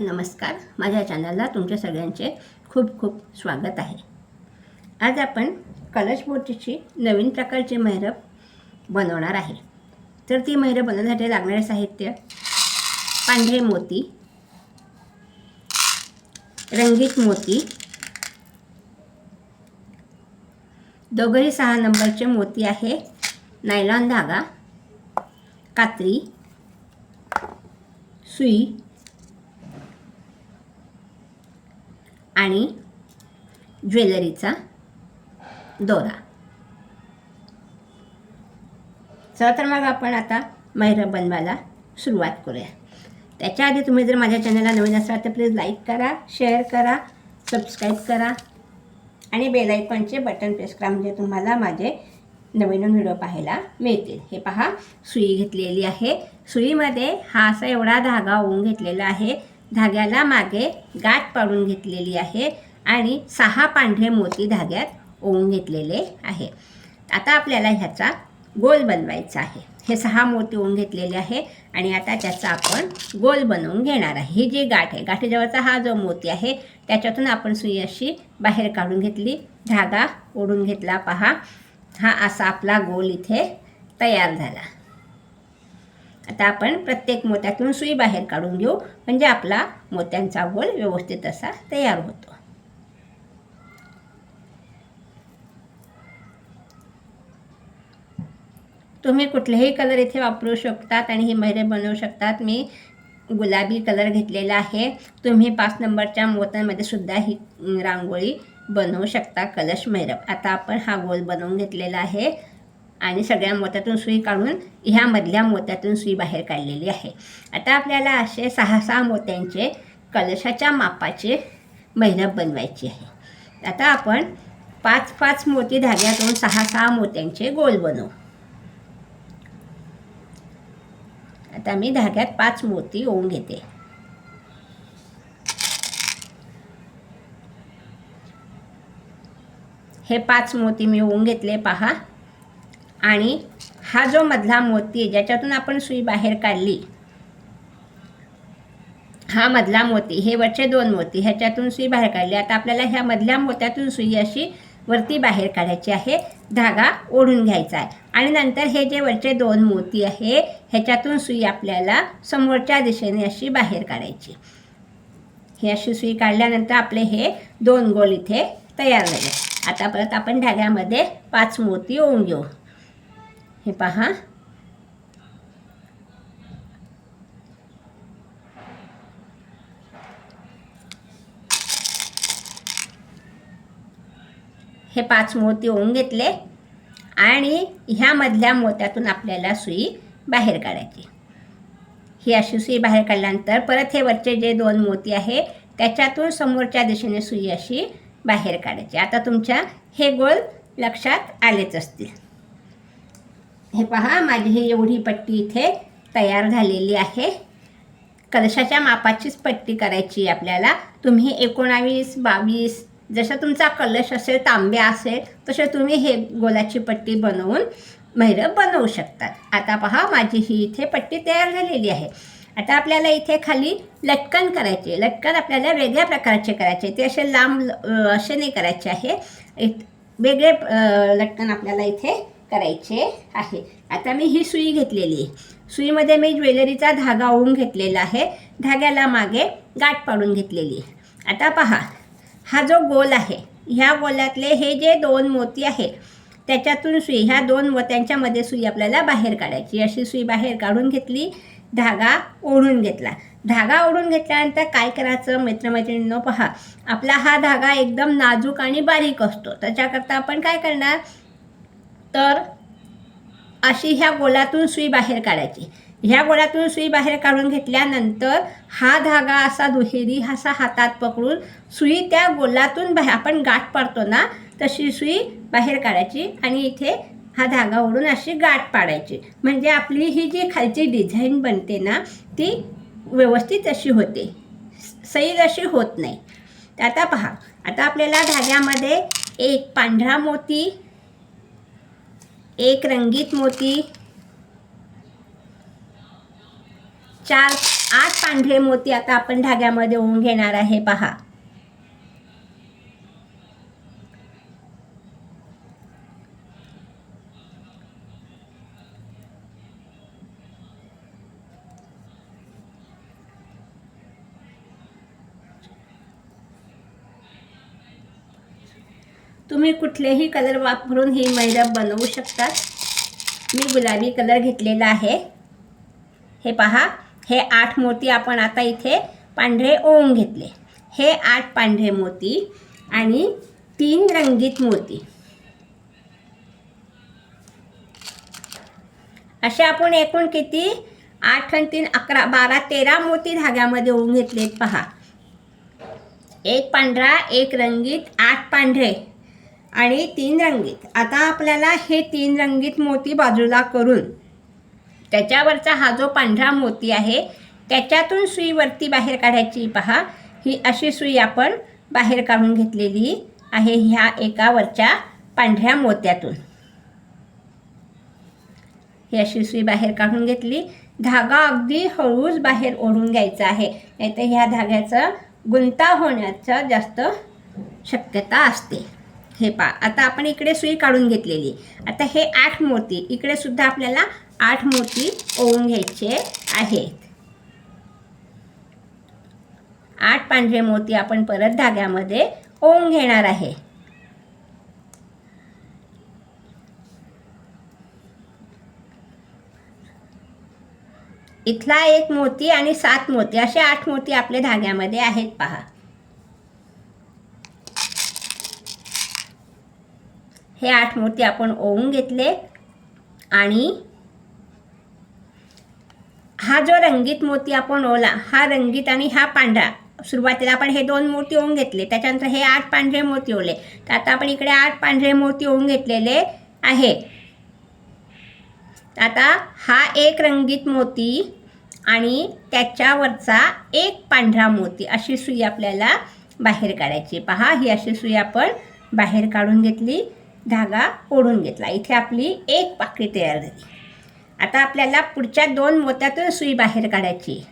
नमस्कार. माझ्या चॅनलला तुमच्या सगळ्यांचे खूप खूप स्वागत आहे. आज आपण कलश मोतीची नवीन प्रकारची मैरप बनवणार आहे. तर ती मैरप बनवण्यासाठी लागणारे साहित्य पांढरे मोती रंगीत मोती दोघंही सहा नंबरचे मोती आहे. नायलॉन धागा कात्री सुई आणि ज्वेलरीचा दोरा. चला तर मग आपण आता मैर बनवायला सुरुवात करूया. त्याच्या आधी तुम्ही जर माझ्या चॅनलला नवीन असाल तर प्लीज लाईक करा शेअर करा सबस्क्राईब करा आणि बेल आयकॉनचे बटन प्रेस करा म्हणजे तुम्हाला माझे नवीन व्हिडिओ पाहायला मिळतील. हे पहा सुई घेतलेली आहे. सुईमध्ये हा असा एवढा धागा ओवून घेतलेला आहे. धाग्याला मागे गाठ पाडून घेतलेली आहे आणि सहा पांढरे मोती धाग्यात ओवून घेतलेले आहे. आता आपल्याला ह्याचा गोल बनवायचा आहे. हे सहा मोती ओवून घेतलेले आहे आणि आता त्याचा आपण गोल बनवून घेणार आहे. ही जी गाठ आहे गाठीजवळचा हा जो मोती आहे त्याच्यातून आपण सुई अशी बाहेर काढून घेतली धागा ओढून घेतला. पहा हा असा आपला गोल इथे तयार झाला. आता आपण प्रत्येक मोत्यातून सुई बाहेर काढून घेऊ म्हणजे आपला मोत्यांचा गोल व्यवस्थित असा तयार होतो. तुम्ही कुठलेही कलर इथे वापरू शकतात आणि ही मैरे बनवू शकतात. मी गुलाबी कलर घेतलेला आहे. तुम्ही पाच नंबरच्या मोत्यांमध्ये सुद्धा ही रांगोळी बनवू शकता कलश मैरप आता आपण हा गोल बनवून घेतलेला आहे. आणि सगळ्या मोत्यातून सुई काढून ह्यामधल्या मोत्यातून सुई बाहेर काढलेली आहे. आता आपल्याला असे सहा सहा मोत्यांचे कलशाच्या मापाचे मैरप बनवायची आहे. आता आपण पाच पाच मोती धाग्यातून सहा सहा मोत्यांचे गोल बनवू. आता मी धाग्यात पाच मोती ओवून घेते. हे पाच मोती मी ओवून घेतले पहा. आणि हा जो मधला मोती आहे ज्याच्यातून आपण सुई बाहेर काढली हा मधला मोती हे वरचे दोन मोती ह्याच्यातून सुई बाहेर काढली. आता आपल्याला ह्या मधल्या मोत्यातून सुई अशी वरती बाहेर काढायची आहे धागा ओढून घ्यायचा आहे. आणि नंतर हे जे वरचे दोन मोती आहे ह्याच्यातून सुई आपल्याला समोरच्या दिशेने अशी बाहेर काढायची. ही अशी सुई काढल्यानंतर आपले हे दोन गोल इथे तयार झाले. आता परत आपण धाग्यामध्ये पाच मोती ओवून घेऊ. हे पहा. हे पाच मोती ओवून घेतले आणि ह्यामधल्या मोत्यातून आपल्याला सुई बाहेर काढायची. ही अशी सुई बाहेर काढल्यानंतर परत हे वरचे जे दोन मोती आहे त्याच्यातून समोरच्या दिशेने सुई अशी बाहेर काढायची. आता तुमच्या हे गोल लक्षात आलेच असतील. हे पहा माझी ही एवढी पट्टी इथे तयार झालेली आहे. कलशाच्या मापाचीच पट्टी करायची आपल्याला. तुम्ही एकोणावीस बावीस जसा तुमचा कलश असेल तांब्या असेल तसे तुम्ही हे गोलाची पट्टी बनवून मैरप बनवू शकतात. आता पहा माझी ही इथे पट्टी तयार झालेली आहे. आता आपल्याला इथे खाली लटकन करायचे. लटकन आपल्याला वेगळ्या प्रकारचे करायचे. ते असे लांब असे नाही करायचे आहे. वेगळे लटकन आपल्याला इथे करायचे आहे. आता मी ही सुई घेतलेली आहे. सुईमध्ये मी ज्वेलरीचा धागा ओवून घेतलेला आहे. धाग्याला मागे गाठ पाडून घेतलेली आहे. आता पहा हा जो गोल आहे ह्या गोलातले हे जे दोन मोती आहे त्याच्यातून सुई ह्या दोन मोत्यांच्यामध्ये सुई आपल्याला बाहेर काढायची. अशी सुई बाहेर काढून घेतली धागा ओढून घेतला. धागा ओढून घेतल्यानंतर काय करायचं मित्रमैत्रिणींनो पहा. आपला हा धागा एकदम नाजूक आणि बारीक असतो. त्याच्याकरता आपण काय करणार? तर अशी ह्या गोलातून सुई बाहेर काढायची. ह्या गोळ्यातून सुई बाहेर काढून घेतल्यानंतर हा धागा असा दुहेरी असा हातात पकडून सुई त्या गोलातून बाहेर आपण गाठ पाडतो ना तशी सुई बाहेर काढायची आणि इथे हा धागा ओढून अशी गाठ पाडायची. म्हणजे आपली ही जी खालची डिझाईन बनते ना ती व्यवस्थित अशी होते. सैल अशी होत नाही. आता पहा आता आपल्याला धाग्यामध्ये एक पांढरा मोती एक रंगीत मोती चार आठ पांढरे मोती आता आपण धाग्यामध्ये होऊन घेणार आहे पहा. तुम्ही कुठलेही कलर वापरून ही मैरप बनवू शकतात. मी गुलाबी कलर घेतलेला आहे. हे पहा हे आठ मोती आपण आता इथे पांढरे ओवून घेतले. हे आठ पांढरे मोती आणि तीन रंगीत मोती. असे आपण एकूण किती? आठ आणि तीन अकरा बारा तेरा मोती धाग्यामध्ये ओवून घेतलेत पहा. एक पांढरा एक रंगीत आठ पांढरे. आणि तीन रंगीत. आता आपल्याला हे तीन रंगीत मोती बाजूला करून त्याच्यावरचा हा जो पांढरा मोती आहे त्याच्यातून सुई वरती बाहेर काढायची पहा. ही अशी सुई आपण बाहेर काढून घेतलेली आहे ह्या एका वरच्या पांढऱ्या मोत्यातून. ही अशी सुई बाहेर काढून घेतली. धागा अगदी हळूच बाहेर ओढून घ्यायचा आहे. नाहीतर ह्या धाग्याचं गुंता होण्याचं जास्त शक्यता असते. हे पा आता आपण इकडे सुई काढून घेतलेली आता हे आठ मोती इकडे सुद्धा आपल्याला आठ मोती ओवून घ्यायचे आहेत. आठ पांढरे मोती आपण परत धाग्यामध्ये ओवून घेणार आहे. इथला एक मोती आणि सात मोती असे आठ मोती आपले धाग्यामध्ये आहेत पहा. हे आठ मोती आपण ओवून घेतले. आणि हा जो रंगीत मोती आपण ओला हा रंगीत आणि हा पांढरा सुरुवातीला आपण हे दोन मोती ओवून घेतले. त्याच्यानंतर हे आठ पांढरे मोती ओले तर आता आपण इकडे आठ पांढरे मोती ओवून घेतलेले आहे. आता हा एक रंगीत मोती आणि त्याच्यावरचा एक पांढरा मोती अशी सुई आपल्याला बाहेर काढायची पहा ही अशी सुई आपण बाहेर काढून घेतली. धागा ओढून घेतला. इथे आपली एक पाकळी तयार झाली. आता आपल्याला पुढच्या दोन मोत्यातून सुई बाहेर काढायची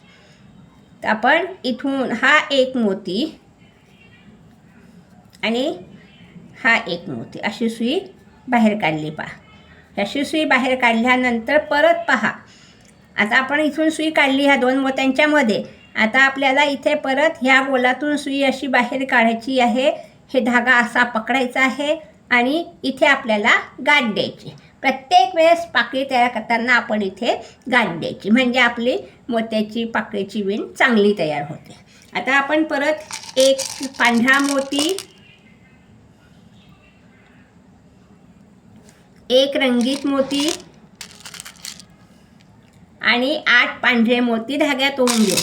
तर आपण इथून हा एक मोती आणि हा एक मोती अशी सुई बाहेर काढली पहा. अशी सुई बाहेर काढल्यानंतर परत पहा. आता आपण इथून सुई काढली ह्या दोन मोत्यांच्यामध्ये आता आपल्याला इथे परत ह्या गोलातून सुई अशी बाहेर काढायची आहे. हे धागा असा पकडायचा आहे. आणि इथे आपल्याला गाठ द्यायची. प्रत्येक वेळेस पाकळी तयार करताना आपण इथे गाठ द्यायची. म्हणजे आपली मोत्याची पाकळीची विण चांगली तयार होते. आता आपण परत एक पांढरा मोती एक रंगीत मोती आणि आठ पांढरे मोती धाग्यात ओवून घेऊ.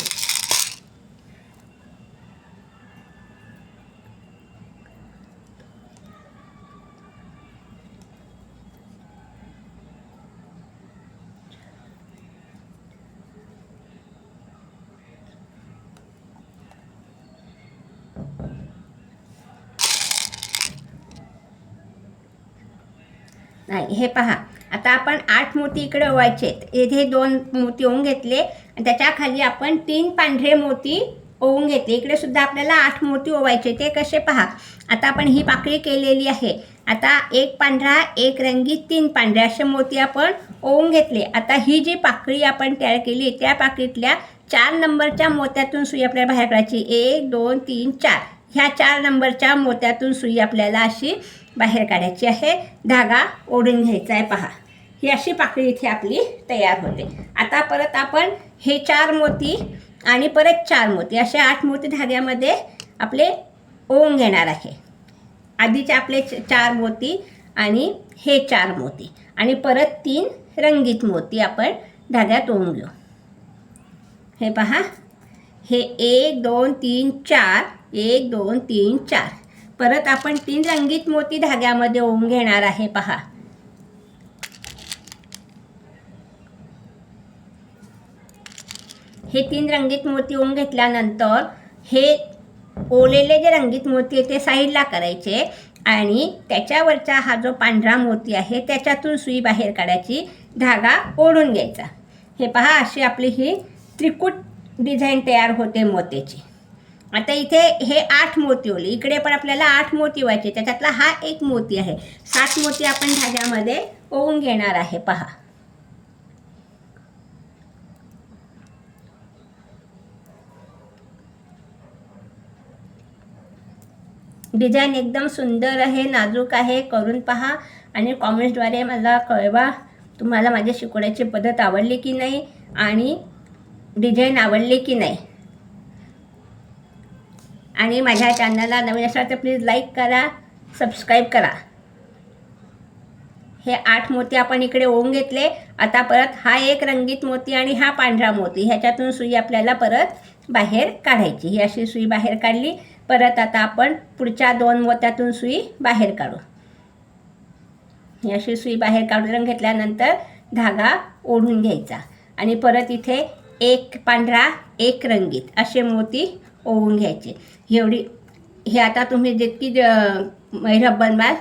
नाही हे पहा. आता आपण आठ मोती इकडे ओवायचे येथे दोन मोती ओवून घेतले. आणि त्याच्याखाली आपण तीन पांढरे मोती ओवून घेतले. इकडे सुद्धा आपल्याला आठ मोती ओवायचे ते कसे पहा. आता आपण ही पाकळी केलेली आहे. आता एक पांढरा एक रंगीत तीन पांढरे असे मोती आपण ओवून घेतले. आता ही जी पाकळी आपण तयार केली त्या पाकळीतल्या चार नंबरच्या मोत्यातून सुई आपल्याला बाहेर काढायची. एक दोन तीन चार. ह्या चार नंबरच्या मोत्यातून सुई आपल्याला अशी बाहेर काढायची आहे. धागा ओढून घ्यायचा आहे पहा. ही अशी पाकळी इथे आपली तयार होते. आता परत आपण हे चार मोती आणि परत चार मोती असे आठ मोती धाग्यामध्ये आपले ओवून घेणार आहे. आधीचे आपले च- चार मोती आणि हे चार मोती. आणि परत तीन रंगीत मोती आपण धाग्यात ओवून घेऊ. हे पहा. हे एक दोन तीन चार. एक दोन तीन चार. परत आपण तीन रंगीत मोती धाग्यामध्ये ओवून घेणार आहे पहा. हे तीन रंगीत मोती ओवून घेतल्यानंतर हे ओलेले जे रंगीत मोती आहे ते साईडला करायचे आणि त्याच्यावरचा हा जो पांढरा मोती आहे त्याच्यातून सुई बाहेर काढायची धागा ओढून घ्यायचा. हे पहा अशी आपली ही त्रिकूट डिझाईन तयार होते मोत्याची आता इथे हे आठ मोती ओली. इकडे पण आपल्याला आठ मोती व्हायचे. त्याच्यातला हा एक मोती आहे. सात मोती आपण धाग्यामध्ये ओवून घेणार आहे. पहा. डिझाईन एकदम सुंदर आहे नाजूक आहे. करून पहा आणि कॉमेंट्सद्वारे मला कळवा तुम्हाला माझ्या शिकवण्याची पद्धत आवडली की नाही आणि डिझाईन आवडली की नाही. आणि माझ्या चॅनलला नवीन असाल तर प्लीज लाईक करा सबस्क्राईब करा. हे आठ मोती आपण इकडे ओवून घेतले. आता परत हा एक रंगीत मोती आणि हा पांढरा मोती. ह्याच्यातून सुई आपल्याला परत बाहेर काढायची. ही अशी सुई बाहेर काढली. परत आता आपण पुढच्या दोन मोत्यातून सुई बाहेर काढू. ही अशी सुई बाहेर काढून घेतल्यानंतर धागा ओढून घ्यायचा. आणि परत इथे एक पांढरा एक रंगीत असे मोती ओवून घ्यायचे. एवढी हे आता तुम्ही जितकी ज- मैरप बनवाल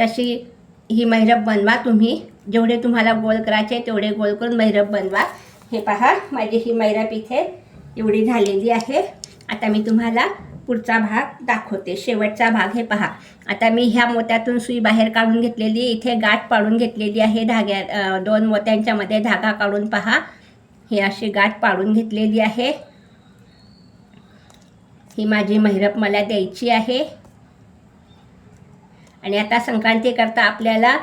तशी ही मैरप बनवा तुम्ही. जेवढे तुम्हाला गोल करायचे तेवढे गोल करून मैरप बनवा. हे पहा माझी ही मैरप इथे एवढी झालेली आहे. आता मी तुम्हाला पुढचा भाग दाखवते. शेवटचा भाग हे पहा. आता मी ह्या मोत्यातून सुई बाहेर काढून घेतलेली इथे गाठ पाडून घेतलेली आहे. धाग्या दोन मोत्यांच्यामध्ये धागा काढून पहा. ही अशी गाठ पाडून घेतलेली आहे. ही माझी मैरप मला द्यायची आहे. आणि आता संक्रांतीकरता आपल्याला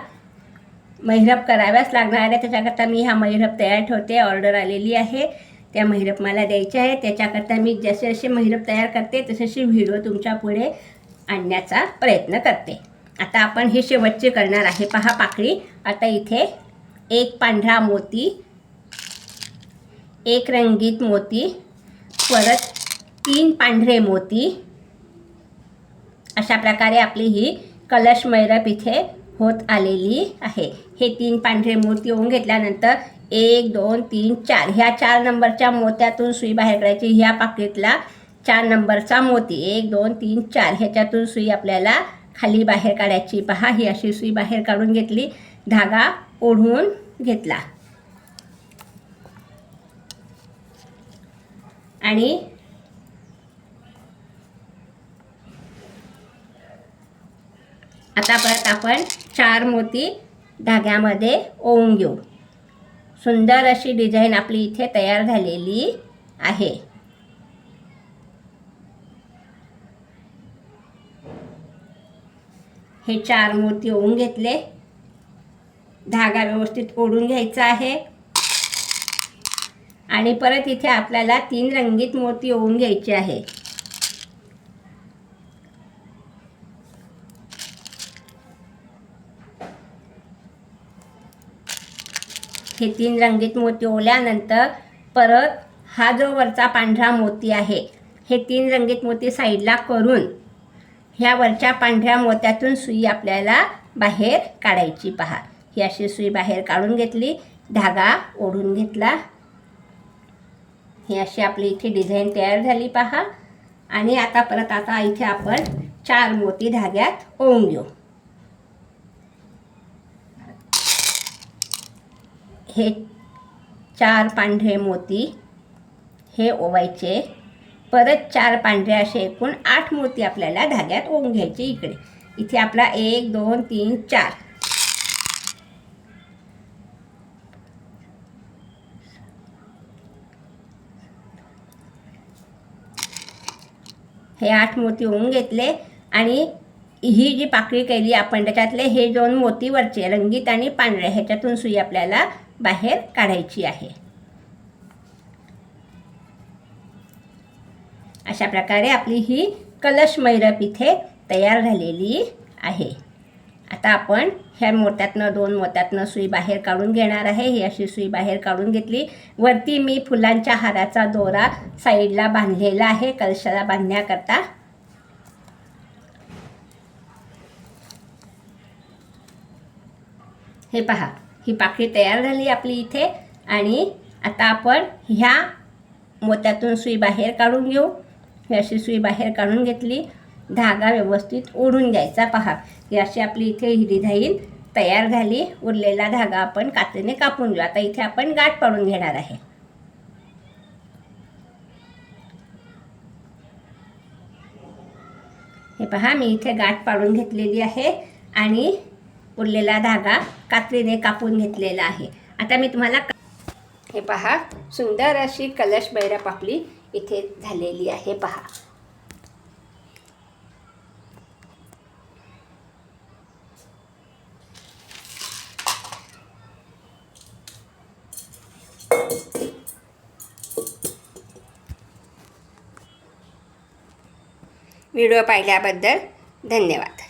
मैरप कराव्याच लागणार आहे. त्याच्याकरता मी हा मैरप तयार ठेवते. ऑर्डर आलेली आहे. त्या मैरप मला द्यायच्या आहे त्याच्याकरता मी जसे जसे मैरप तयार करते तसे तसे व्हिडिओ तुमच्यापुढे आणण्याचा प्रयत्न करते. आता आपण हे शेवटचे करणार आहे. पहा पाकळी. आता इथे एक पांढरा मोती एक रंगीत मोती परत तीन पांढरे मोती. अशा प्रकारे आपली ही कलश मैरप इथे होत आलेली आहे. हे तीन पांढरे मोती होऊन घेतल्यानंतर एक दोन तीन चार. ह्या चार नंबरच्या मोत्यातून सुई बाहेर काढायची. ह्या पाकिटला चार नंबरचा मोती. एक दोन तीन चार. ह्याच्यातून सुई आपल्याला खाली बाहेर काढायची. पहा ही अशी सुई बाहेर काढून घेतली. धागा ओढून घेतला. आणि आता परत आपण चार मोती धाग्यामध्ये ओवून घेऊ. सुंदर अशी डिझाईन आपली इथे तयार झालेली आहे. हे चार मोती ओवून घेतले. धागा व्यवस्थित ओढून घ्यायचा आहे. आणि परत इथे आपल्याला तीन रंगीत मोती ओवून घ्यायची आहे. हे तीन रंगीत मोती ओल्यानंतर परत हा जो वरचा पांढरा मोती आहे हे तीन रंगीत मोती साईडला करून ह्या वरच्या पांढऱ्या मोत्यातून सुई आपल्याला बाहेर काढायची. पहा ही अशी सुई बाहेर काढून घेतली धागा ओढून घेतला. ही अशी आपली इथे डिझाईन तयार झाली पहा. आणि आता परत आता इथे आपण चार मोती धाग्यात ओवून घेऊ. हे चार पांढरे मोती हे ओवायचे. परत चार पांढरे असे एकूण आठ मोती आपल्याला धाग्यात ओवून घ्यायचे इकडे. इथे आपला एक दोन तीन चार. हे आठ मोती ओवून घेतले आणि ही जी पाकळी केली आपण त्याच्यातले हे दोन मोती वरचे रंगीत आणि पांढरे ह्याच्यातून सुई आपल्याला बाहेर काढायची आहे. अशा प्रकारे आपली ही कलश मैरप इथे तयार झालेली आहे. आता आपण ह्या मोत्यातनं दोन मोत्यातनं सुई बाहेर काढून घेणार आहे. ही अशी सुई बाहेर काढून घेतली. वरती मी फुलांच्या हाराचा दोरा साईडला बांधलेला आहे कलशाला बांधण्याकरता. हे पहा. ही पाकळी तयार झाली आपली इथे. आणि आता आपण ह्या मोत्यातून सुई बाहेर काढून घेऊ. ही अशी सुई बाहेर काढून घेतली. धागा व्यवस्थित ओढून घ्यायचा. पहा ही अशी आपली इथे हिरी धाईल तयार झाली. उरलेला धागा आपण कात्रीने कापून घेऊ. आता इथे आपण गाठ पाडून घेणार आहे. हे पहा मी इथे गाठ पाडून घेतलेली आहे. आणि उरलेला धागा कात्रीने कापून घेतलेला आहे. आता मी तुम्हाला हे पहा सुंदर अशी कलश बैरप आपली इथे झालेली आहे पहा. व्हिडिओ पाहिल्याबद्दल धन्यवाद.